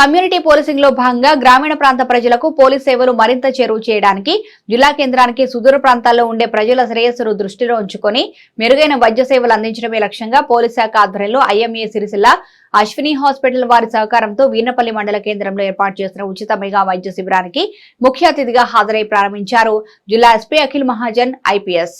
Community పోలీసింగ్లో భాగంగా గ్రామీణ ప్రాంత ప్రజలకు పోలీస్ సేవలు మరింత చేరువ చేయడానికి జిల్లా కేంద్రానికి సుదూర ప్రాంతాల్లో ఉండే ప్రజల శ్రేయస్సును దృష్టిలో ఉంచుకొని మెరుగైన వైద్య సేవలు అందించడమే లక్ష్యంగా పోలీస్ శాఖ ఆధ్వర్యంలో ఐఎంఏ సిరిసిల్ల అశ్విని హాస్పిటల్ వారి సహకారంతో వీర్నపల్లి మండల కేంద్రంలో ఏర్పాటు చేసిన ఉచిత మెగా వైద్య శిబిరానికి ముఖ్య అతిథిగా హాజరై ప్రారంభించారు జిల్లా ఎస్పీ అఖిల్ మహాజన్ ఐపీఎస్.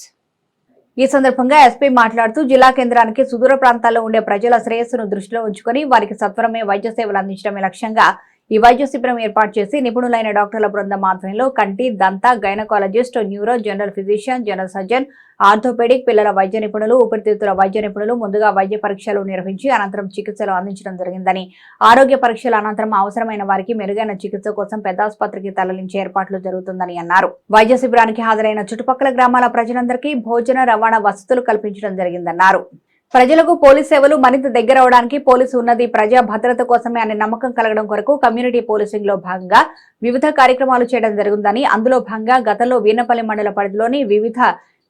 ఈ సందర్భంగా ఎస్పీ మాట్లాడుతూ జిల్లా కేంద్రానికి సుదూర ప్రాంతాల్లో ఉండే ప్రజల శ్రేయస్సును దృష్టిలో ఉంచుకొని వారికి సత్వరమే వైద్య సేవలు అందించడమే లక్ష్యంగా ఈ వైద్య శిబిరం ఏర్పాటు చేసి నిపుణులైన డాక్టర్ల బృందం ఆధ్వర్యంలో కంటి దంత gynaecologist neuro general physician general surgeon orthopaedic పిల్లల వైద్య నిపుణులు ఊపిరితిత్తుల వైద్య నిపుణులు ముందుగా వైద్య పరీక్షలు నిర్వహించి అనంతరం చికిత్సలు అందించడం జరిగిందని. ఆరోగ్య పరీక్షల అనంతరం అవసరమైన వారికి మెరుగైన చికిత్స కోసం పెద్ద ఆసుపత్రికి తరలించే ఏర్పాట్లు జరుగుతుందని అన్నారు. వైద్య శిబిరానికి హాజరైన చుట్టుపక్కల గ్రామాల ప్రజలందరికీ భోజన రవాణా వసతులు కల్పించడం జరిగిందన్నారు. ప్రజలకు పోలీస్ సేవలు మరింత దగ్గర అవడానికి పోలీసు ఉన్నది. ప్రజా భద్రత కోసమే అనే నమ్మకం కలగడం కొరకు కమ్యూనిటీ పోలీసింగ్లో భాగంగా వివిధ కార్యక్రమాలు చేయడం జరుగుతుందని అందులో భాగంగా గతంలో వీనపల్లి మండల పరిధిలోని వివిధ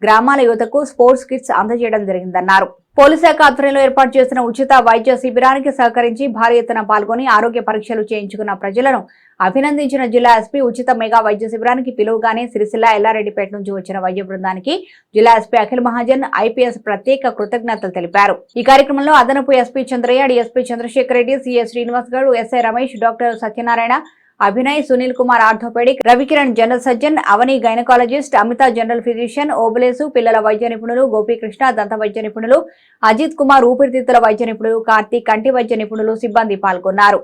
గ్రామాల యువతకు స్పోర్ట్స్ కిట్స్ అందజేయడం జరిగిందన్నారు. పోలీస్ శాఖ ఆధ్వర్యంలో ఏర్పాటు చేసిన ఉచిత వైద్య శిబిరానికి సహకరించి భారీ ఎత్తున పాల్గొని ఆరోగ్య పరీక్షలు చేయించుకున్న ప్రజలను అభినందించిన జిల్లా ఎస్పీ ఉచిత మెగా వైద్య శిబిరానికి పిలువగానే సిరిసిల్ల ఎల్లారెడ్డిపేట నుంచి వచ్చిన వైద్య బృందానికి జిల్లా ఎస్పీ అఖిల్ మహాజన్ ఐపీఎస్ ప్రత్యేక కృతజ్ఞతలు తెలిపారు. ఈ కార్యక్రమంలో అదనపు SP Chandraiah DSP Chandrashekar Reddy CS Srinivas Goud SI Ramesh doctor Satyanarayana Abhinay Sunil Kumar orthopaedic Ravikiran general surgeon Avani gynaecologist Amitha general physician Obulesu పిల్లల వైద్య నిపుణులు గోపీకృష్ణ దంత వైద్య నిపుణులు అజిత్ కుమార్ ఊపిరితిత్తుల వైద్య నిపుణులు కార్తీక్ కంటి వైద్య నిపుణులు సిబ్బంది పాల్గొన్నారు.